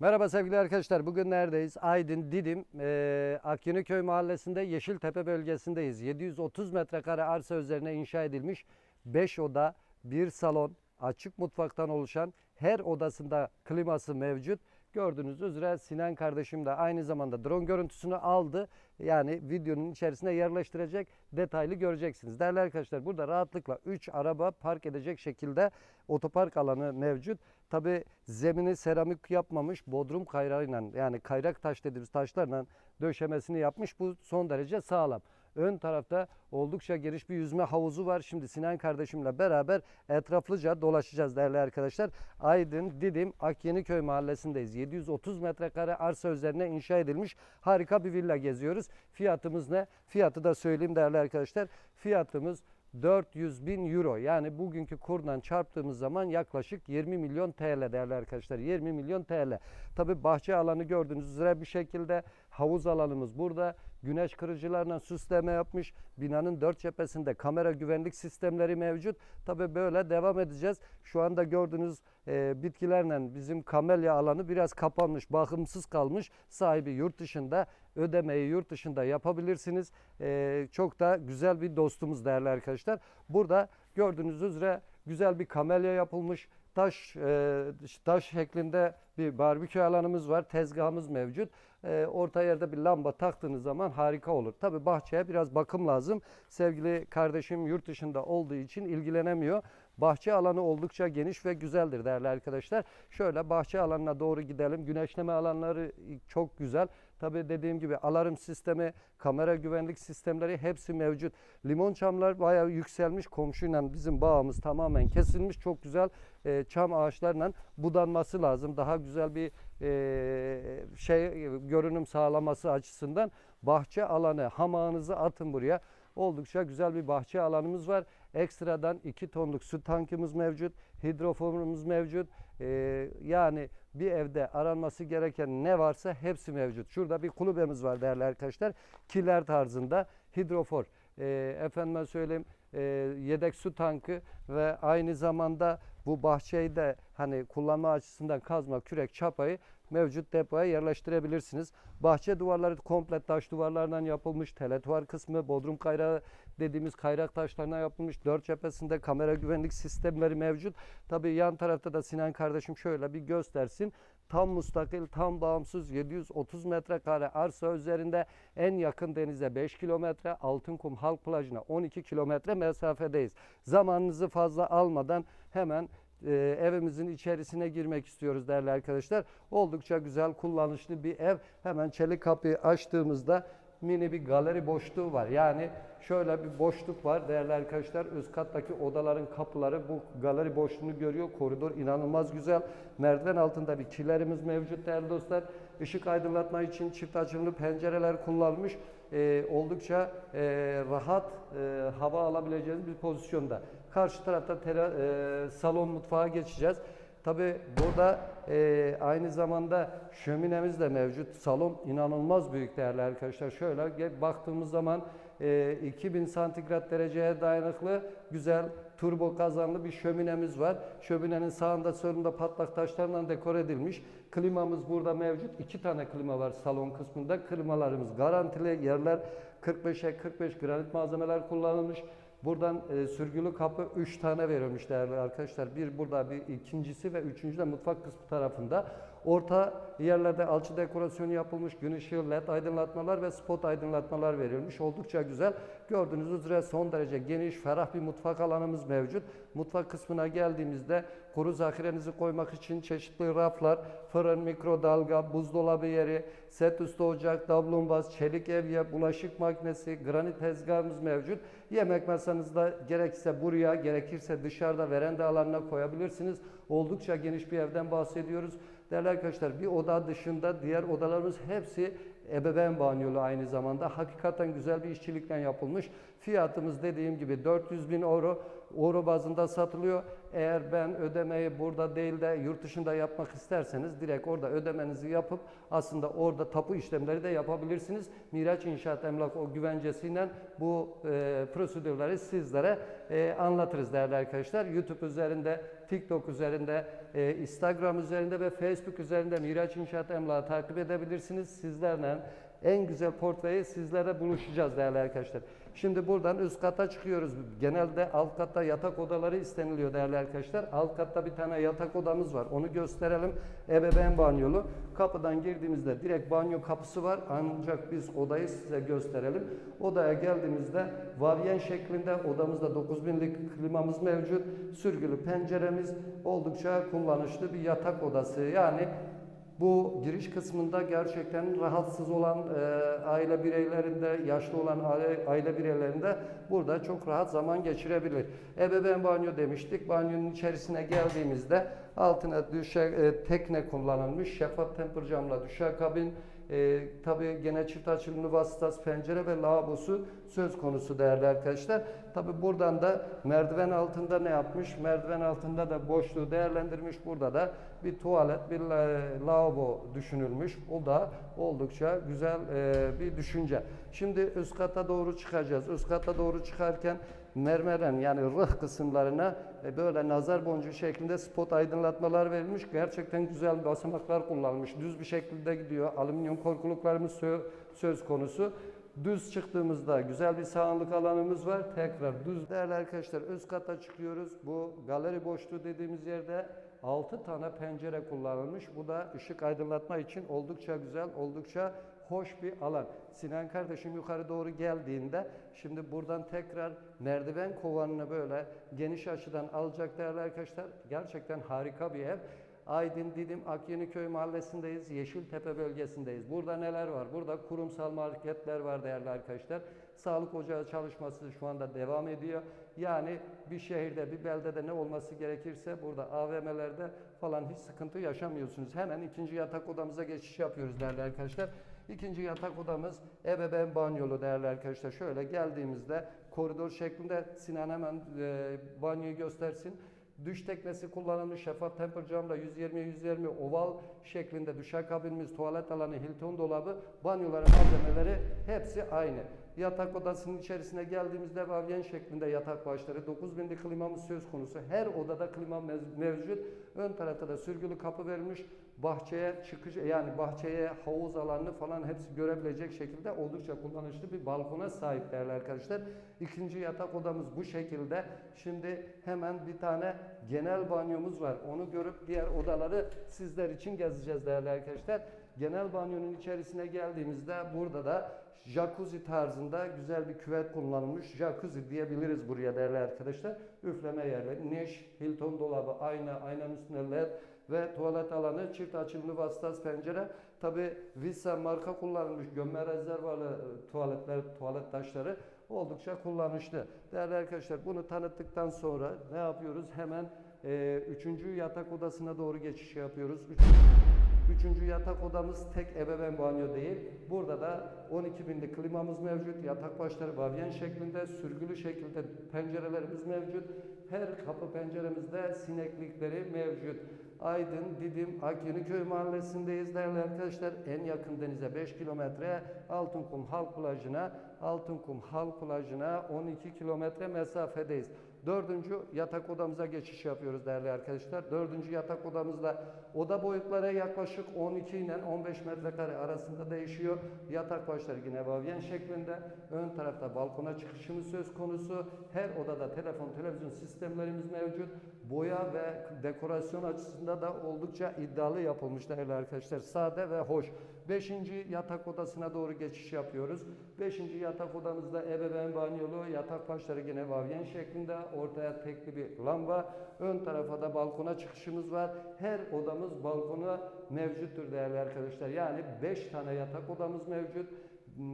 Merhaba sevgili arkadaşlar. Bugün neredeyiz? Aydın, Didim, eee Akyeniköy mahallesinde Yeşiltepe bölgesindeyiz. 730 metrekare arsa üzerine inşa edilmiş 5 oda, 1 salon, açık mutfaktan oluşan her odasında kliması mevcut. Gördüğünüz üzere Sinan kardeşim de aynı zamanda drone görüntüsünü aldı. Yani videonun içerisine yerleştirecek detaylı göreceksiniz. Değerli arkadaşlar burada rahatlıkla 3 araba park edecek şekilde otopark alanı mevcut. Tabi zemini seramik yapmamış bodrum kayrağıyla yani kayrak taş dediğimiz taşlarla döşemesini yapmış. Bu son derece sağlam. Ön tarafta oldukça geniş bir yüzme havuzu var. Şimdi Sinan kardeşimle beraber etraflıca dolaşacağız değerli arkadaşlar. Aydın, Didim, Akyeniköy mahallesindeyiz. 730 metrekare arsa üzerine inşa edilmiş harika bir villa geziyoruz. Fiyatımız ne? Fiyatı da söyleyeyim değerli arkadaşlar. Fiyatımız 400 bin euro yani bugünkü kurdan çarptığımız zaman yaklaşık 20 milyon TL değerli arkadaşlar 20 milyon TL. Tabi bahçe alanı gördüğünüz üzere bir şekilde havuz alanımız burada. Güneş kırıcılarla süsleme yapmış. Binanın dört cephesinde kamera güvenlik sistemleri mevcut. Tabi böyle devam edeceğiz. Şu anda gördüğünüz e, bitkilerle bizim kamelya alanı biraz kapanmış, bakımsız kalmış. Sahibi yurt dışında ödemeyi yurt dışında yapabilirsiniz. E, çok da güzel bir dostumuz değerli arkadaşlar. Burada gördüğünüz üzere güzel bir kamelya yapılmış. Taş e, taş şeklinde bir barbekü alanımız var. Tezgahımız mevcut. E, orta yerde bir lamba taktığınız zaman harika olur. Tabi bahçeye biraz bakım lazım. Sevgili kardeşim yurt dışında olduğu için ilgilenemiyor. Bahçe alanı oldukça geniş ve güzeldir değerli arkadaşlar. Şöyle bahçe alanına doğru gidelim. Güneşleme alanları çok güzel. Tabi dediğim gibi alarm sistemi, kamera güvenlik sistemleri hepsi mevcut. Limon çamlar bayağı yükselmiş. Komşuyla bizim bağımız tamamen kesilmiş. Çok güzel e, çam ağaçlarla budanması lazım. Daha güzel bir şey görünüm sağlaması açısından bahçe alanı hamağınızı atın buraya. Oldukça güzel bir bahçe alanımız var. Ekstradan 2 tonluk su tankımız mevcut. Hidroforumuz mevcut. Ee, yani bir evde aranması gereken ne varsa hepsi mevcut. Şurada bir kulübemiz var değerli arkadaşlar. Kiler tarzında hidrofor. Ee, efendime söyleyeyim e, yedek su tankı ve aynı zamanda bu bahçeyi de hani kullanma açısından kazma, kürek, çapayı mevcut depoya yerleştirebilirsiniz. Bahçe duvarları komple taş duvarlardan yapılmış. Teletuvar kısmı bodrum kayrağı dediğimiz kayrak taşlarına yapılmış. Dört cephesinde kamera güvenlik sistemleri mevcut. Tabii yan tarafta da Sinan kardeşim şöyle bir göstersin. Tam mustakil, tam bağımsız 730 metrekare arsa üzerinde en yakın denize 5 kilometre, Altınkum Halk Plajı'na 12 kilometre mesafedeyiz. Zamanınızı fazla almadan hemen e, evimizin içerisine girmek istiyoruz değerli arkadaşlar. Oldukça güzel, kullanışlı bir ev. Hemen çelik kapıyı açtığımızda mini bir galeri boşluğu var. Yani şöyle bir boşluk var değerli arkadaşlar. Üst kattaki odaların kapıları bu galeri boşluğunu görüyor. Koridor inanılmaz güzel. Merdiven altında bir kilerimiz mevcut değerli dostlar. Işık aydınlatma için çift açımlı pencereler kullanmış. Ee, oldukça e, rahat e, hava alabileceğiniz bir pozisyonda. Karşı tarafta tera, e, salon mutfağa geçeceğiz. Tabi burada e, aynı zamanda şöminemiz de mevcut. Salon inanılmaz büyük değerli arkadaşlar. Şöyle baktığımız zaman e, 2000 santigrat dereceye dayanıklı güzel turbo kazanlı bir şöminemiz var. Şöminenin sağında solunda patlak taşlarla dekor edilmiş. Klimamız burada mevcut. İki tane klima var salon kısmında. Klimalarımız garantili. Yerler 45'e 45 granit malzemeler kullanılmış. Buradan e, sürgülü kapı 3 tane verilmiş değerli arkadaşlar. Bir burada bir ikincisi ve üçüncü de mutfak kısmı tarafında. Orta yerlerde alçı dekorasyonu yapılmış. Gün ışığı led aydınlatmalar ve spot aydınlatmalar verilmiş. Oldukça güzel. Gördüğünüz üzere son derece geniş, ferah bir mutfak alanımız mevcut. Mutfak kısmına geldiğimizde kuru zahirenizi koymak için çeşitli raflar, fırın, mikrodalga, buzdolabı yeri, set üstü ocak, davlumbaz, çelik evye, bulaşık makinesi, granit tezgahımız mevcut. Yemek masanızda gerekirse buraya, gerekirse dışarıda veranda alanına koyabilirsiniz. Oldukça geniş bir evden bahsediyoruz. Değerli arkadaşlar bir oda dışında diğer odalarımız hepsi ebeveyn banyolu aynı zamanda. Hakikaten güzel bir işçilikle yapılmış. Fiyatımız dediğim gibi 400 bin euro. Euro bazında satılıyor. Eğer ben ödemeyi burada değil de yurt dışında yapmak isterseniz direkt orada ödemenizi yapıp aslında orada tapu işlemleri de yapabilirsiniz. Miraç İnşaat Emlak o güvencesiyle bu e, prosedürleri sizlere e, anlatırız değerli arkadaşlar. YouTube üzerinde, TikTok üzerinde, e, Instagram üzerinde ve Facebook üzerinde Miraç İnşaat Emlak'ı takip edebilirsiniz. Sizlerle en güzel portföyü sizlere buluşacağız değerli arkadaşlar. Şimdi buradan üst kata çıkıyoruz. Genelde alt katta yatak odaları isteniliyor değerli arkadaşlar. Alt katta bir tane yatak odamız var. Onu gösterelim. Ebeveyn banyolu. Kapıdan girdiğimizde direkt banyo kapısı var. Ancak biz odayı size gösterelim. Odaya geldiğimizde vavyen şeklinde odamızda 9000'lik klimamız mevcut. Sürgülü penceremiz oldukça kullanışlı bir yatak odası. Yani bu giriş kısmında gerçekten rahatsız olan e, aile bireylerinde, yaşlı olan aile, aile bireylerinde burada çok rahat zaman geçirebilir. Ebeveyn banyo demiştik. Banyonun içerisine geldiğimizde altına düşe, e, tekne kullanılmış. Şeffaf temper camla düşerkabin, e, tabii gene çift açılımlı vasıtası pencere ve lavabosu söz konusu değerli arkadaşlar. Tabii buradan da merdiven altında ne yapmış? Merdiven altında da boşluğu değerlendirmiş. Burada da bir tuvalet, bir la- lavabo düşünülmüş. O da oldukça güzel e, bir düşünce. Şimdi üst kata doğru çıkacağız. Üst kata doğru çıkarken mermeren yani rıh kısımlarına e, böyle nazar boncuğu şeklinde spot aydınlatmalar verilmiş. Gerçekten güzel basamaklar kullanılmış. Düz bir şekilde gidiyor. Alüminyum korkuluklarımız sö- söz konusu. Düz çıktığımızda güzel bir sağlık alanımız var. Tekrar düz. Değerli arkadaşlar üst kata çıkıyoruz. Bu galeri boşluğu dediğimiz yerde 6 tane pencere kullanılmış. Bu da ışık aydınlatma için oldukça güzel, oldukça hoş bir alan. Sinan kardeşim yukarı doğru geldiğinde şimdi buradan tekrar merdiven kovanını böyle geniş açıdan alacak değerli arkadaşlar. Gerçekten harika bir ev. Aydın Didim Akyeniköy mahallesindeyiz. Yeşiltepe bölgesindeyiz. Burada neler var? Burada kurumsal marketler var değerli arkadaşlar. Sağlık ocağı çalışması şu anda devam ediyor. Yani bir şehirde, bir beldede ne olması gerekirse burada AVM'lerde falan hiç sıkıntı yaşamıyorsunuz. Hemen ikinci yatak odamıza geçiş yapıyoruz değerli arkadaşlar. İkinci yatak odamız ebeveyn banyolu değerli arkadaşlar. Şöyle geldiğimizde koridor şeklinde Sinan hemen e, banyoyu göstersin. Düş teknesi kullanılmış şeffaf temper camla 120-120 oval şeklinde düşerkabinimiz, tuvalet alanı, Hilton dolabı, banyoların malzemeleri hepsi aynı. Yatak odasının içerisine geldiğimizde vavyen şeklinde yatak başları, 9000'lik klimamız söz konusu. Her odada klima mevcut. Ön tarafta da sürgülü kapı verilmiş. Bahçeye çıkış yani bahçeye havuz alanını falan hepsi görebilecek şekilde oldukça kullanışlı bir balkona sahip değerli arkadaşlar. İkinci yatak odamız bu şekilde. Şimdi hemen bir tane genel banyomuz var. Onu görüp diğer odaları sizler için gezeceğiz değerli arkadaşlar. Genel banyonun içerisine geldiğimizde burada da jacuzzi tarzında güzel bir küvet kullanılmış. Jacuzzi diyebiliriz buraya değerli arkadaşlar. Üfleme yerleri, niş, Hilton dolabı, ayna, aynanın üstüne led ve tuvalet alanı, çift açımlı vasıtası pencere. Tabi Visa marka kullanılmış gömme rezervalı e, tuvaletler, tuvalet taşları oldukça kullanışlı. Değerli arkadaşlar bunu tanıttıktan sonra ne yapıyoruz? Hemen e, üçüncü yatak odasına doğru geçiş yapıyoruz. Üç- Üçüncü yatak odamız tek ebeveyn banyo değil. Burada da 12 binlik klimamız mevcut. Yatak başları vavyen şeklinde, sürgülü şekilde pencerelerimiz mevcut. Her kapı penceremizde sineklikleri mevcut. Aydın, Didim, Akyeniköy mahallesindeyiz değerli arkadaşlar. En yakın denize 5 kilometre, Altınkum Halk Plajı'na, Altınkum Halk Plajı'na 12 kilometre mesafedeyiz. Dördüncü yatak odamıza geçiş yapıyoruz değerli arkadaşlar. Dördüncü yatak odamızda oda boyutları yaklaşık 12 ile 15 metrekare arasında değişiyor. Yatak başları yine vavyen şeklinde. Ön tarafta balkona çıkışımız söz konusu. Her odada telefon, televizyon sistemlerimiz mevcut. Boya ve dekorasyon açısından da oldukça iddialı yapılmış değerli arkadaşlar. Sade ve hoş. Beşinci yatak odasına doğru geçiş yapıyoruz. Beşinci yatak odamızda ebeveyn banyolu, yatak başları yine vavyen şeklinde, ortaya tekli bir lamba, ön tarafa da balkona çıkışımız var. Her odamız balkona mevcuttur değerli arkadaşlar. Yani 5 tane yatak odamız mevcut.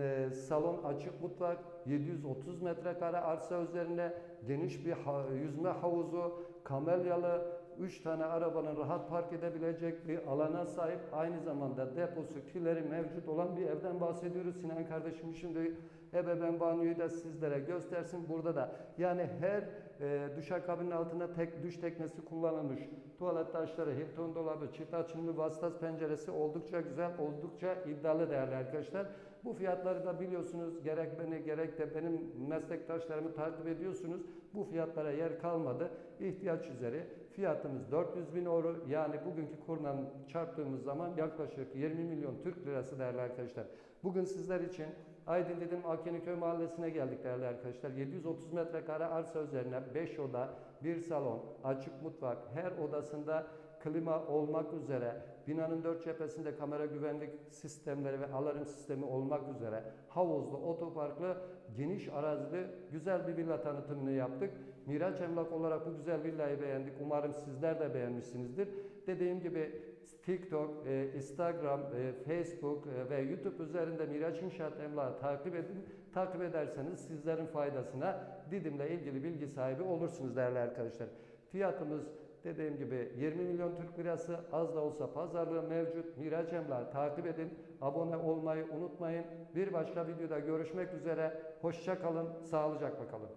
Ee, salon açık mutfak 730 metrekare arsa üzerinde geniş bir yüzme havuzu kamelyalı 3 tane arabanın rahat park edebilecek bir alana sahip aynı zamanda deposu kileri mevcut olan bir evden bahsediyoruz. Sinan kardeşim şimdi Ebeveyn banyoyu da sizlere göstersin. Burada da yani her e, duşakabinin altına tek duş teknesi kullanılmış. Tuvalet taşları, Hilton dolabı, çift açımlı vasıtas penceresi oldukça güzel, oldukça iddialı değerli arkadaşlar. Bu fiyatları da biliyorsunuz gerek beni gerek de benim meslektaşlarımı takip ediyorsunuz. Bu fiyatlara yer kalmadı. İhtiyaç üzere fiyatımız 400 bin euro yani bugünkü kurdan çarptığımız zaman yaklaşık 20 milyon Türk lirası değerli arkadaşlar. Bugün sizler için Aydın dedim Akeniköy mahallesine geldik değerli arkadaşlar. 730 metrekare arsa üzerine 5 oda, 1 salon, açık mutfak, her odasında klima olmak üzere, binanın dört cephesinde kamera güvenlik sistemleri ve alarm sistemi olmak üzere havuzlu, otoparklı, geniş arazili güzel bir villa tanıtımını yaptık. Miraç Emlak olarak bu güzel villayı beğendik. Umarım sizler de beğenmişsinizdir. Dediğim gibi TikTok, e, Instagram, e, Facebook e, ve YouTube üzerinde Miraç İnşaat Emlak'ı takip edin. Takip ederseniz sizlerin faydasına Didim'le ilgili bilgi sahibi olursunuz değerli arkadaşlar. Fiyatımız dediğim gibi 20 milyon Türk lirası az da olsa pazarlığı mevcut. Miraç Emlak'ı takip edin. Abone olmayı unutmayın. Bir başka videoda görüşmek üzere. Hoşça kalın, sağlıcakla kalın.